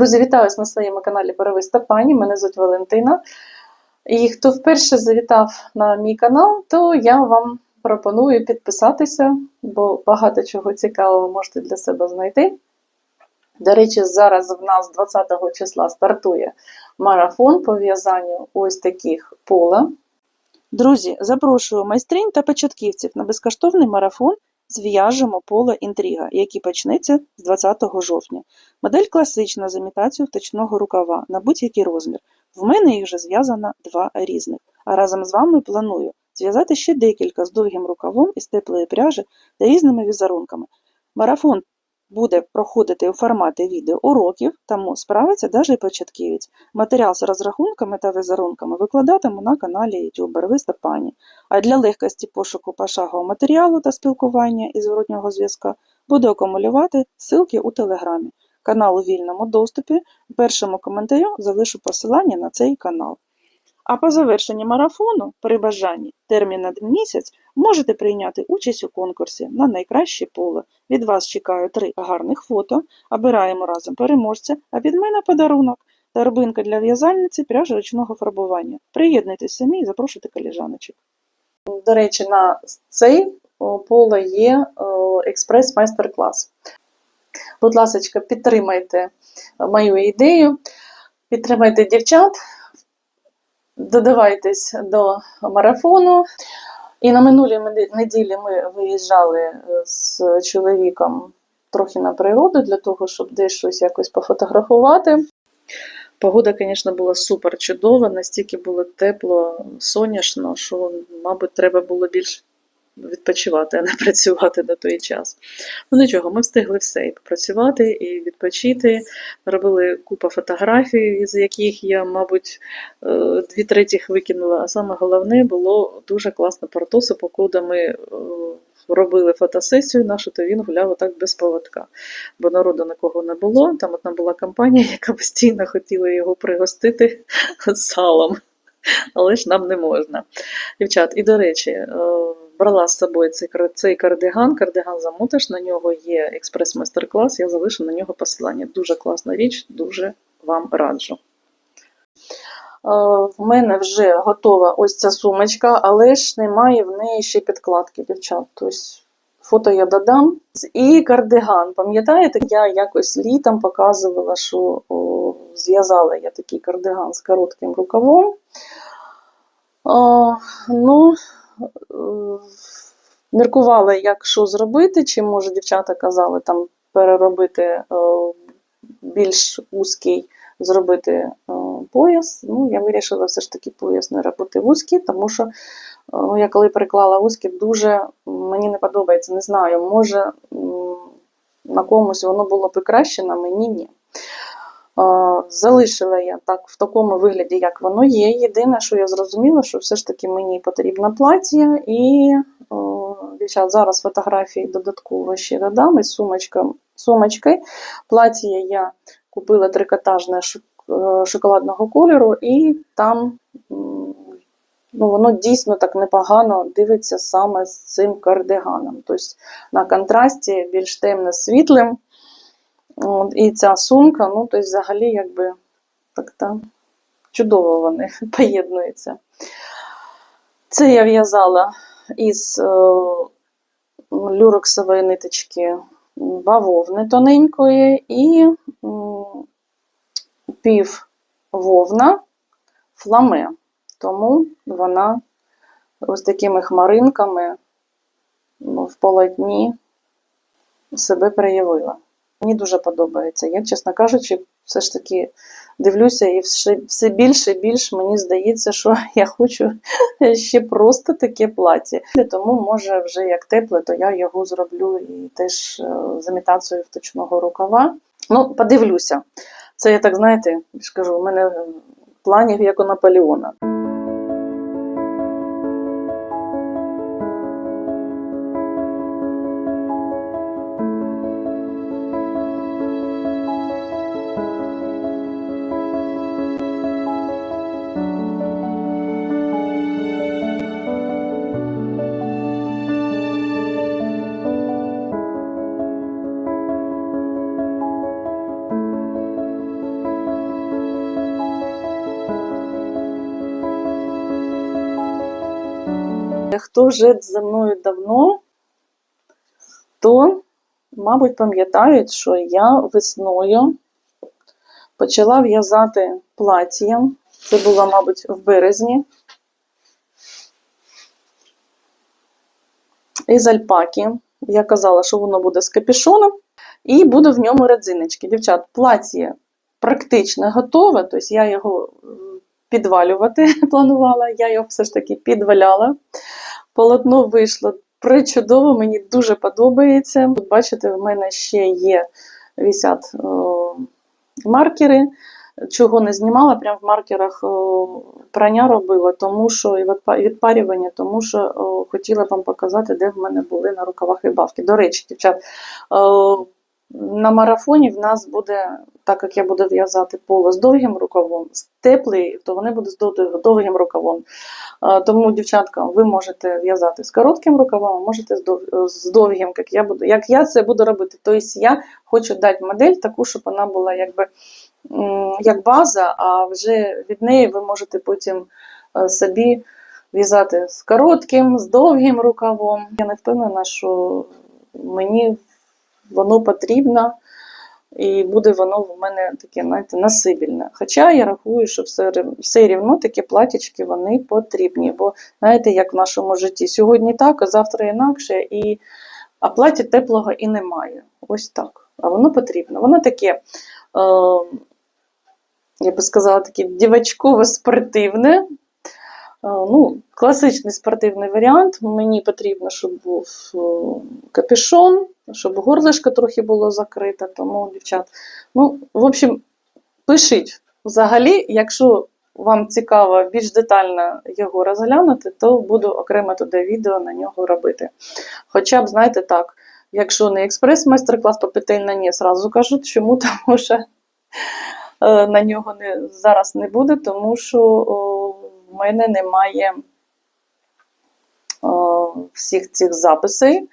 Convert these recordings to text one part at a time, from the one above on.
Друзі, вітаю вас на своєму каналі Перевиста Пані. Мене звуть Валентина. І хто вперше завітав на мій канал, то я вам пропоную підписатися, бо багато чого цікавого можете для себе знайти. До речі, зараз в нас 20 числа стартує марафон по в'язанню ось таких пола. Друзі, запрошую майстринь та початківців на безкоштовний марафон Зв'яжемо поле інтрига, який почнеться з 20 жовтня. Модель класична з імітацією вточного рукава на будь-який розмір. В мене їх вже зв'язано два різних. А разом з вами планую зв'язати ще декілька з довгим рукавом із теплої пряжі та різними візерунками. Марафон буде проходити у форматі відеоуроків, тому справиться навіть і початківець. Матеріал з розрахунками та візерунками викладатиму на каналі YouTube Барвиста Пані. А для легкості пошуку пошагового матеріалу та спілкування і зворотнього зв'язка буду акумулювати ссылки у Телеграмі. Канал у вільному доступі. Першому коментарю залишу посилання на цей канал. А по завершенні марафону, при бажанні, термін на місяць, можете прийняти участь у конкурсі на найкраще поле. Від вас чекаю три гарних фото, обираємо разом переможця, а від мене подарунок торбинка для в'язальниці пряжа ручного фарбування. Приєднуйтесь самі і запрошуйте коліжаночок. До речі, на цей поле є експрес-майстер-клас. Будь ласка, підтримайте мою ідею, підтримайте дівчат, додавайтесь до марафону. І на минулій неділі ми виїжджали з чоловіком трохи на природу для того, щоб десь щось якось пофотографувати. Погода, звісно, була супер чудова, настільки було тепло, сонячно, що, мабуть, треба було більш відпочивати, а не працювати на той час. Ну нічого, ми встигли все і попрацювати, і відпочити. Робили купу фотографій, з яких я, мабуть, е, дві третіх викинула. А саме головне було дуже класно партосу, покуди ми е, робили фотосесію нашу, то він гуляв отак без поводка. Бо народу нікого не було. Там одна була компанія, яка постійно хотіла його пригостити салом. Але ж нам не можна. Дівчат, і до речі, е, брала з собою цей, цей кардиган, кардиган замотиш, на нього є експрес-майстер-клас, я залишу на нього посилання. Дуже класна річ, дуже вам раджу. Е, В мене вже готова ось ця сумочка, але ж немає в неї ще підкладки, дівчат. Тобто фото я додам. І кардиган. Пам'ятаєте, я якось літом показувала, що зв'язала я такий кардиган з коротким рукавом. О, ну, е, міркувала, як що зробити, чи може дівчата казали там переробити е, більш вузький, зробити е, пояс. Ну, я вирішила все ж таки пояс не робити вузький, тому що ну, я коли переклала вузький, дуже мені не подобається, не знаю, може на комусь воно було б краще, на мені ні. Залишила я так в такому вигляді, як воно є. Єдине, що я зрозуміла, що все ж таки мені потрібна плаття, і о, зараз фотографії додатково ще додам із сумочки. Плаття я купила трикотажне шоколадного кольору, і там ну, воно дійсно так непогано дивиться саме з цим кардиганом. Тобто на контрасті більш темно світлим. І ця сумка, ну, тобто взагалі, якби так там чудово вони поєднуються. Це я в'язала із е, люрексової ниточки бавовни тоненької і пів вовна фламе. Тому вона ось такими хмаринками в полотні себе проявила. Мені дуже подобається. Я, чесно кажучи, все ж таки дивлюся, і все, більше і більше мені здається, що я хочу ще просто таке плаття. Тому, може, вже як тепле, то я його зроблю і теж е, з імітацією вточного рукава. Ну, подивлюся. Це я так, знаєте, я ж кажу, у мене планів як у Наполеона. Хто вже за мною давно, то, мабуть, пам'ятають, що я весною почала в'язати плаття. Це було, мабуть, в березні. Із альпаки. Я казала, що воно буде з капюшоном, і буде в ньому родзиночки. Дівчат, плаття практично готове, тобто я його е, підвалювати планувала, я його все ж таки підваляла. Полотно вийшло причудово, мені дуже подобається. Тут, бачите, в мене ще є вісять маркери. Чого не знімала, прямо в маркерах прання робила, тому що і відпарювання, тому що хотіла вам показати, де в мене були на рукавах вибавки. До речі, дівчат, на марафоні в нас буде, так як я буду в'язати поло з довгим рукавом, з теплий, то вони будуть з довгим рукавом. Тому, дівчатка, ви можете в'язати з коротким рукавом, а можете з довгим, як я буду, як я це буду робити. Тобто я хочу дати модель таку, щоб вона була якби як база, а вже від неї ви можете потім е, собі в'язати з коротким, з довгим рукавом. Я не впевнена, що мені воно потрібно, і буде воно в мене таке, знаєте, насибільне. Хоча я рахую, що все все рівно такі платічки вони потрібні. Бо, знаєте, як в нашому житті, сьогодні так, а завтра інакше, і, а платі теплого і немає. Ось так. А воно потрібно. Воно таке. Е, я би сказала, таке дівачково-спортивне. Ну, Класичний спортивний варіант. Мені потрібно, щоб був капюшон, щоб горлишко трохи було закрите. Тому, дівчат, ну, в общем, пишіть. Взагалі, якщо вам цікаво більш детально його розглянути, то буду окремо туди відео на нього робити. Хоча б, знаєте, так, якщо не експрес-майстер-клас по ні, зразу кажу, чому, тому що е, на нього не, зараз не буде, тому що о, в мене немає о, всіх цих записей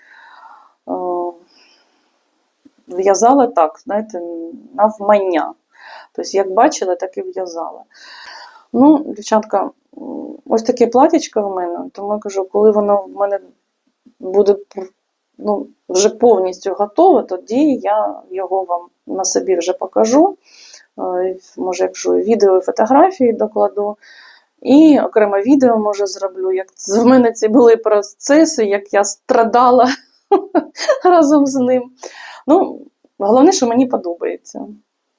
в'язала так, знаєте, навмання. Тобто, як бачила, так і в'язала. Ну, дівчатка, ось таке платічко в мене, тому я кажу, коли воно в мене буде ну, вже повністю готове, тоді я його вам на собі вже покажу. Е, може, якщо відео і фотографії докладу. І окремо відео може зроблю, як в мене ці були процеси, як я страдала разом з ним. Ну, Головне, що мені подобається.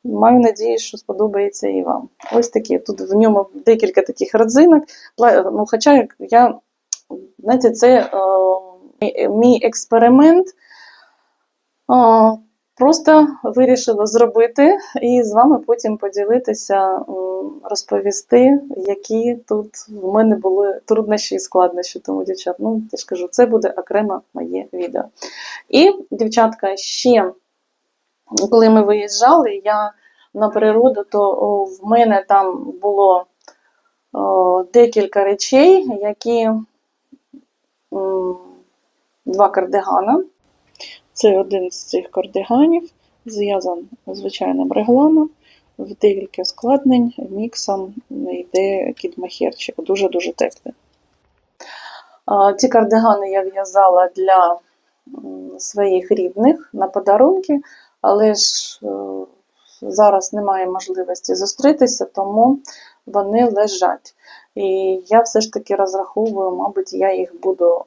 Маю надію, що сподобається і вам. Ось такі. Тут в ньому декілька таких родзинок. Ну, Хоча я, знаєте, це е, мій експеримент. Е, Просто вирішила зробити і з вами потім поділитися, розповісти, які тут в мене були труднощі і складнощі. Тому, дівчат, ну я ж кажу, це буде окремо моє відео. І, дівчатка, ще коли ми виїжджали, я на природу, то в мене там було декілька речей, які два кардигана. Це один з цих кардиганів, зв'язаний звичайним регланом, в декілька складнень, міксом йде кідмахерчик, дуже-дуже теплий. Ці кардигани я в'язала для своїх рідних на подарунки, але ж е, зараз немає можливості зустрітися, тому вони лежать. І я все ж таки розраховую, мабуть, я їх буду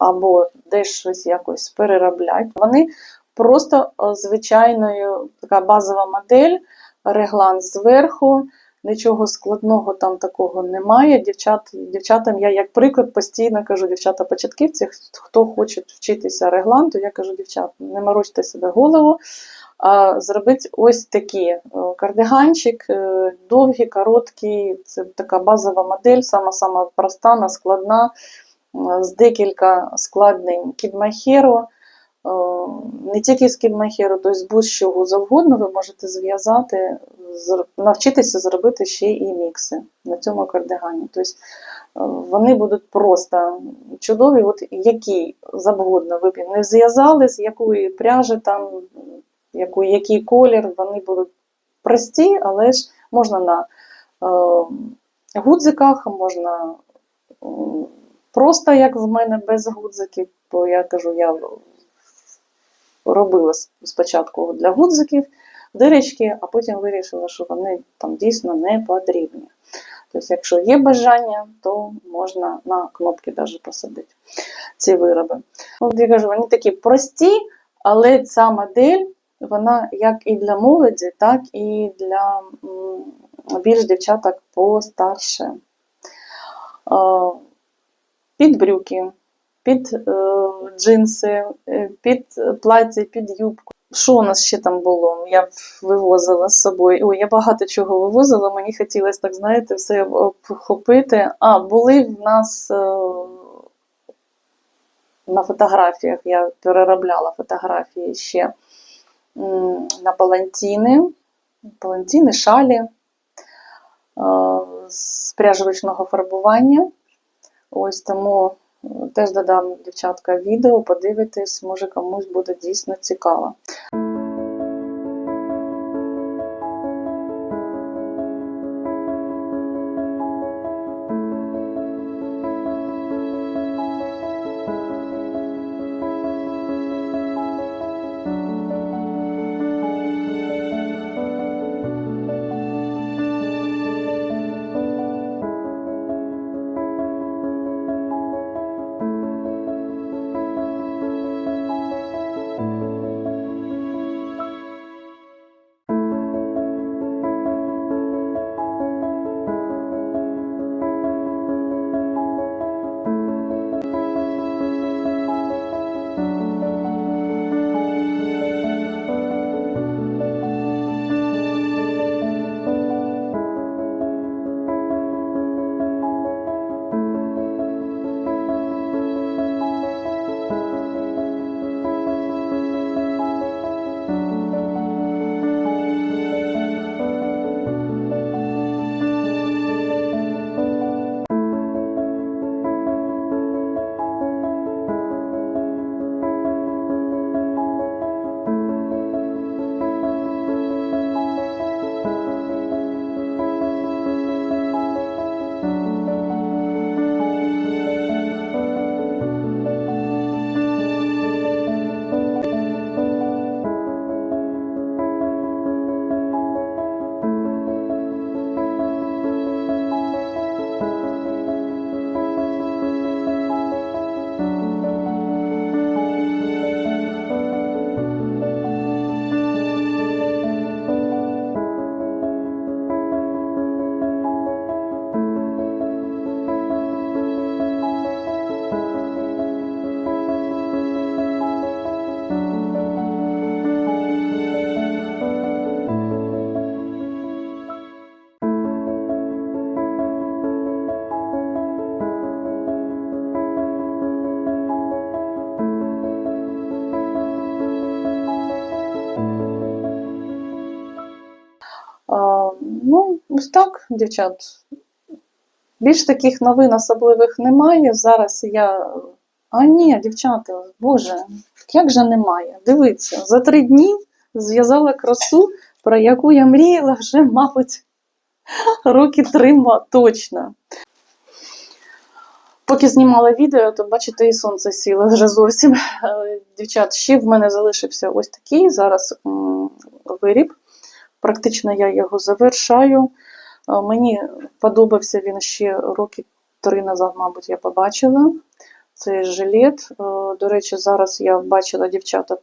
або десь щось якось переробляти. Вони просто звичайною така базова модель, реглан зверху. Нічого складного там такого немає. Дівчат, Дівчатам я, як приклад, постійно кажу, дівчата-початківці, хто хоче вчитися регланту, я кажу, дівчат, не морочте себе голову, а зробити ось такі е, кардиганчик, е, довгі, короткі, це така базова модель, сама-сама проста, складна, е, з декілька складнень кідмахеру. Не тільки з кідмахеру, тобто з будь-чого завгодно ви можете зв'язати навчитися зробити ще і мікси на цьому кардигані. Тобто вони будуть просто чудові, от які завгодно ви б не зв'язали, з якої пряжі, там, який, який колір, вони будуть прості, але ж можна на е, гудзиках, можна просто як в мене без гудзиків, бо я кажу, я робила спочатку для гудзиків дирочки, а потім вирішила, що вони там дійсно не потрібні. Тобто, якщо є бажання, то можна на кнопки навіть посадити ці вироби. От я кажу, вони такі прості, але ця модель, вона як і для молоді, так і для більш дівчаток постарше. Під брюки, під е, джинси, е, під плаття, під юбку. Що у нас ще там було? Я вивозила з собою. Ой, я багато чого вивозила. Мені хотілося, так знаєте, все обхопити. А, були в нас е, на фотографіях, я переробляла фотографії ще на палантіни, палантіни, шалі е, з пряжі фарбування. Ось тому е, теж додам дівчатка відео, подивитись, може комусь буде дійсно цікаво. Так, дівчат. Більш таких новин особливих немає. Зараз я. А ні, дівчата, Боже, як же немає? Дивіться, за три дні зв'язала красу, про яку я мріяла вже, мабуть, роки три ма- точно. Поки знімала відео, то бачите, і сонце сіло вже зовсім. Е, Дівчат, ще в мене залишився ось такий зараз виріб. Практично я його завершаю. Е, Мені подобався він ще роки три назад, мабуть, я побачила. Цей жилет. Е, До речі, зараз я бачила дівчата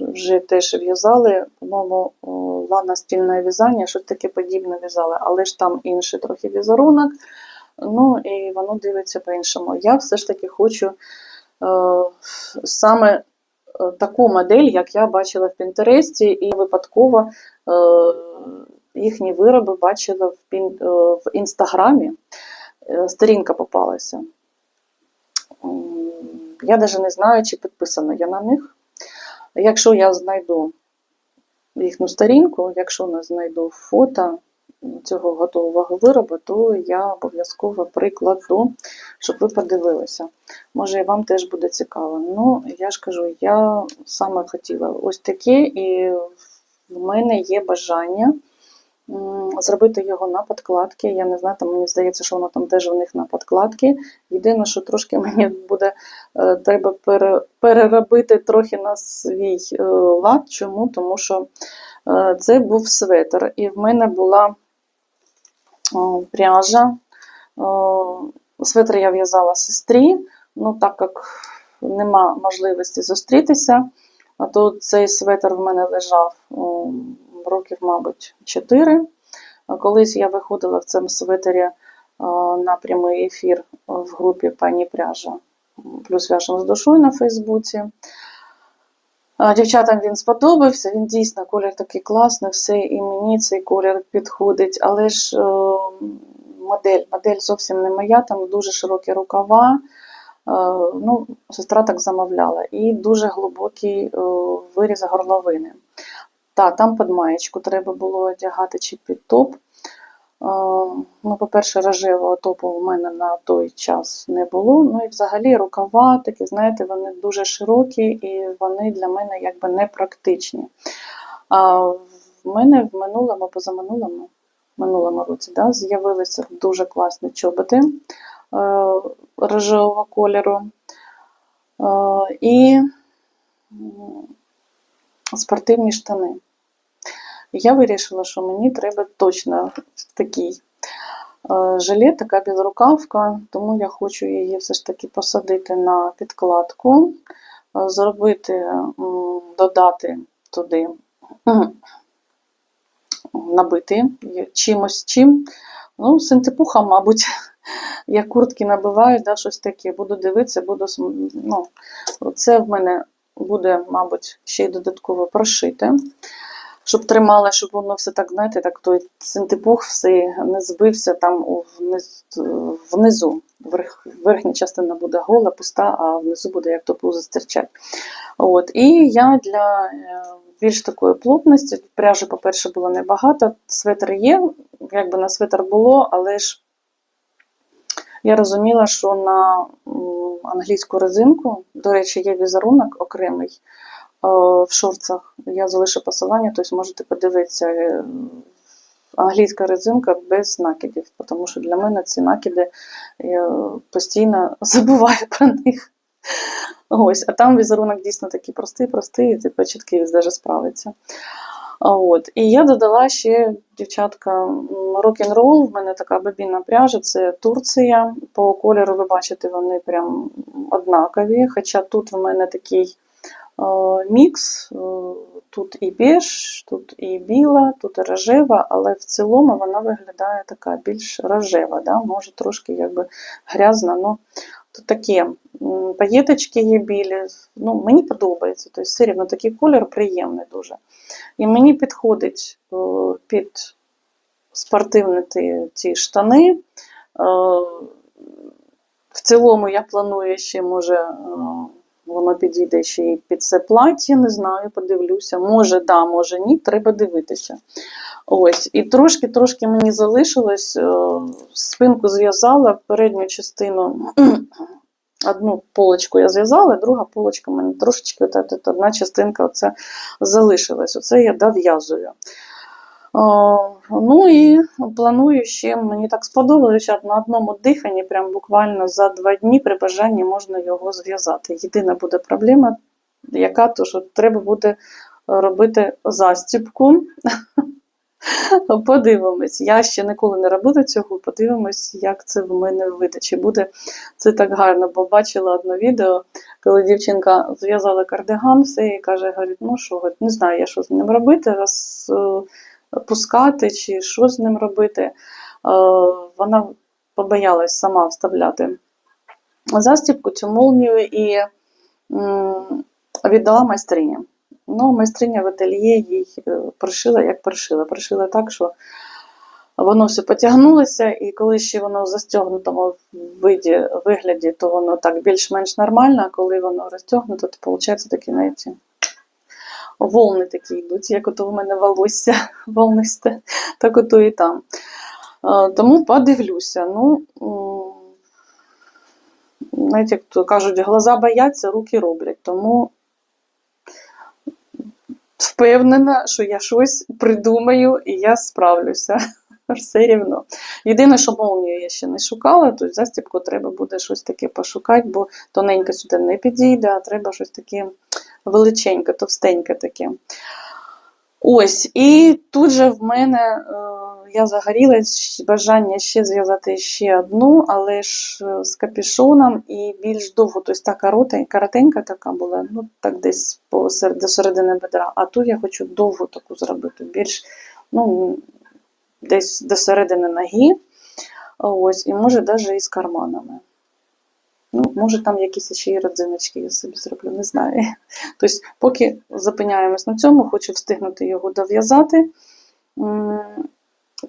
вже теж в'язали, по-моєму, о, лана стільне в'язання, щось таке подібне в'язали, але ж там інший трохи візерунок. Ну і воно дивиться по-іншому. Я все ж таки хочу е, саме е, таку модель, як я бачила в Пінтересті, і випадково е, їхні вироби бачила в, е, інстаграмі. Е, сторінка попалася. Я навіть не знаю, чи підписана я на них. Якщо я знайду їхню сторінку, якщо не знайду фото цього готового виробу, то я обов'язково прикладу, щоб ви подивилися. Може, і вам теж буде цікаво. Ну, я ж кажу, я саме хотіла ось таке, і в мене є бажання зробити його на подкладки. Я не знаю, там мені здається, що воно там теж у них на подкладки. Єдине, що трошки мені буде е, треба пере, переробити трохи на свій е, лад. Чому? Тому що е, це був светр, і в мене була пряжа. О, Светр я в'язала сестрі, ну так як нема можливості зустрітися, то цей светр в мене лежав років, мабуть, 4. Колись я виходила в цьому светері о, на прямий ефір в групі пані Пряжа. Плюс в'яжемо з душою на Фейсбуці. Дівчатам він сподобався, він дійсно колір такий класний, все, і мені цей колір підходить, але ж е, модель, модель зовсім не моя, там дуже широкі рукава. Е, ну, сестра так замовляла. І дуже глибокий е, виріз горловини. Так, там під маєчку треба було одягати чи під топ. Ну, по-перше, рожевого топу в мене на той час не було. Ну і взагалі рукава такі, знаєте, вони дуже широкі і вони для мене якби не практичні. А в мене в минулому, позаминулому минулому році да, з'явилися дуже класні чоботи е, рожевого кольору. Е, і спортивні штани. Я вирішила, що мені треба точно такий е, жилет, така безрукавка, тому я хочу її все ж таки посадити на підкладку, е, зробити, додати туди, набити чимось чим. Ну, синтепуха, мабуть, як куртки набивають, да, щось таке. Буду дивитися, буду ну, це в мене буде, мабуть, ще й додатково прошите щоб тримала, щоб воно все так, знаєте, так той синтепух все не збився там вниз, внизу. Верх, верхня частина буде гола, пуста, а внизу буде як то пузо. От. І я для е, більш такої плотності, пряжі, по-перше, було небагато, светр є, якби на светр було, але ж я розуміла, що на англійську резинку, до речі, є візерунок окремий в шорцах. Я залишу посилання, тобто можете подивитися. е, Англійська резинка без накидів, тому що для мене ці накиди я постійно забуваю про них. Ось, а там візерунок дійсно такий простий, простий, типу чіткий навіть справиться. От. І я додала ще, дівчатка, рок-н-рол. В мене така бобінна пряжа, це Турція. По кольору ви бачите, вони прям однакові. Хоча тут в мене такий е, мікс. е, Тут і беж, тут і біла, тут і рожева, але в цілому вона виглядає така більш рожева, да? може трошки якби грязна. Ну, тут такі паєточки є білі. Ну, мені подобається. Тобто, все рівно такий колір приємний дуже. І мені підходить е, під спортивні ті штани. Е, В цілому я планую ще, може, е, воно підійде ще й під це плаття, не знаю, подивлюся. Може, да, може ні, треба дивитися. Ось, і трошки-трошки мені залишилось, е, спинку зв'язала, передню частину, одну полочку я зв'язала, друга полочка в мене трошечки, одна частинка оце залишилась. Оце я дов'язую. О, ну і планую ще, мені так сподобалося, на одному диханні, прям буквально за два дні при бажанні можна його зв'язати. Єдина буде проблема, яка то, що треба буде робити застібку. Подивимось. Я ще ніколи не робила цього, подивимось, як це в мене вийде. Чи буде це так гарно, бо бачила одне відео, коли дівчинка зв'язала кардиган, все і каже, говорить, ну що, не знаю, я що з ним робити, роз, е, пускати чи що з ним робити. Е, Вона побоялась сама вставляти застібку, цю молнію і віддала майстрині. Ну, майстриня в ательє їй е, пришила, як пришила. Пришила так, що воно все потягнулося, і коли ще воно в застягнутому виді, вигляді, то воно так більш-менш нормально, а коли воно розтягнуто, то виходить такі, знаєте, волни такі йдуть, як ото у мене волосся волнисте, так ото і там. Е, Тому подивлюся. Ну, знаєте, як то кажуть, глаза бояться, руки роблять. Тому впевнена, що я щось придумаю і я справлюся. Все рівно. Єдине, що молнію я ще не шукала, то застібку треба буде щось таке пошукати, бо тоненьке сюди не підійде, а треба щось таке величеньке, товстеньке таке. Ось, і тут же в мене е, я загорілась бажання ще зв'язати ще одну, але ж е, з капюшоном і більш довго, тобто та коротенька така була, ну так десь до середини бедра. А тут я хочу довгу таку зробити, більш ну, десь до середини ноги. Ось, і може навіть із карманами. Ну, може, там якісь ще й родзиночки я собі зроблю, не знаю. Тобто, поки зупиняємось на цьому, хочу встигнути його дов'язати.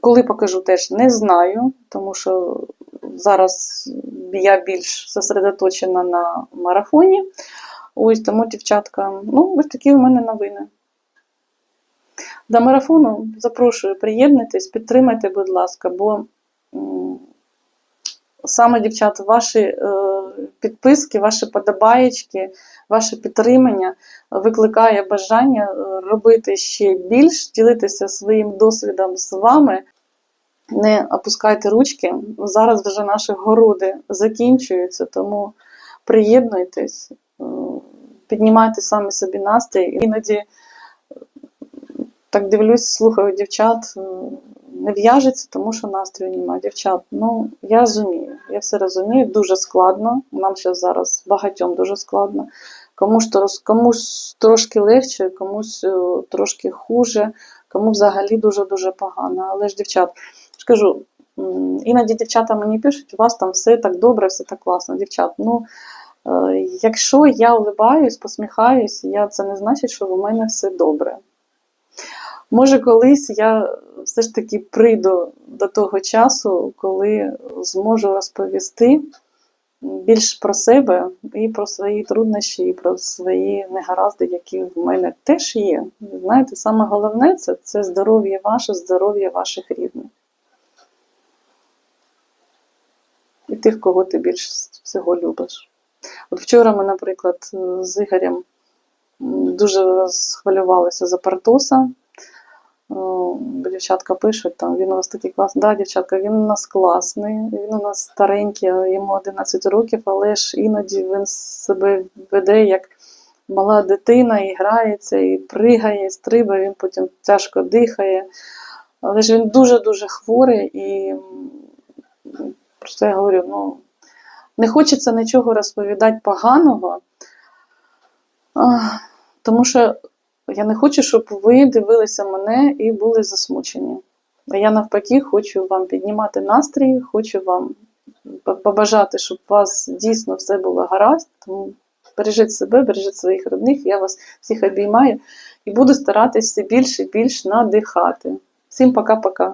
Коли покажу, теж не знаю, тому що зараз я більш зосередоточена на марафоні. Ось тому, дівчатка, ну, ось такі у мене новини. До марафону запрошую, приєднуйтесь, підтримайте, будь ласка, бо саме, дівчат, ваші е, підписки, ваші подобаєчки, ваше підтримання викликає бажання е, робити ще більш, ділитися своїм досвідом з вами. Не опускайте ручки. Зараз вже наші городи закінчуються, тому приєднуйтесь, е, піднімайте самі собі настрій. Іноді е, так дивлюсь, слухаю дівчат, не в'яжеться, тому що настрою немає. Дівчат, ну я розумію, я все розумію, дуже складно. Нам ще зараз багатьом дуже складно. Комусь, комусь трошки легше, комусь е, трошки хуже, кому взагалі дуже-дуже погано. Але ж, дівчат, ж кажу, м, іноді дівчата мені пишуть, у вас там все так добре, все так класно. Дівчат, ну е, якщо я улибаюсь, посміхаюсь, я, це не значить, що в мене все добре. Може, колись я все ж таки прийду до того часу, коли зможу розповісти більш про себе і про свої труднощі, і про свої негаразди, які в мене теж є. Знаєте, саме головне це, це здоров'я ваше, здоров'я ваших рідних. І тих, кого ти більш всього любиш. От вчора ми, наприклад, з Ігорем дуже розхвилювалися за Партоса. О, Дівчатка пишуть, там він у нас такий класний. Да, дівчатка, він у нас класний, він у нас старенький, йому 11 років, але ж іноді він себе веде як мала дитина, і грається, і пригає, і стрибає, він потім тяжко дихає. Але ж він дуже-дуже хворий і просто я говорю, ну, не хочеться нічого розповідати поганого, тому що я не хочу, щоб ви дивилися мене і були засмучені. Я навпаки хочу вам піднімати настрій, хочу вам побажати, щоб у вас дійсно все було гаразд. Тому бережіть себе, бережіть своїх родних. Я вас всіх обіймаю і буду старатися більше і більш надихати. Всім пока-пока.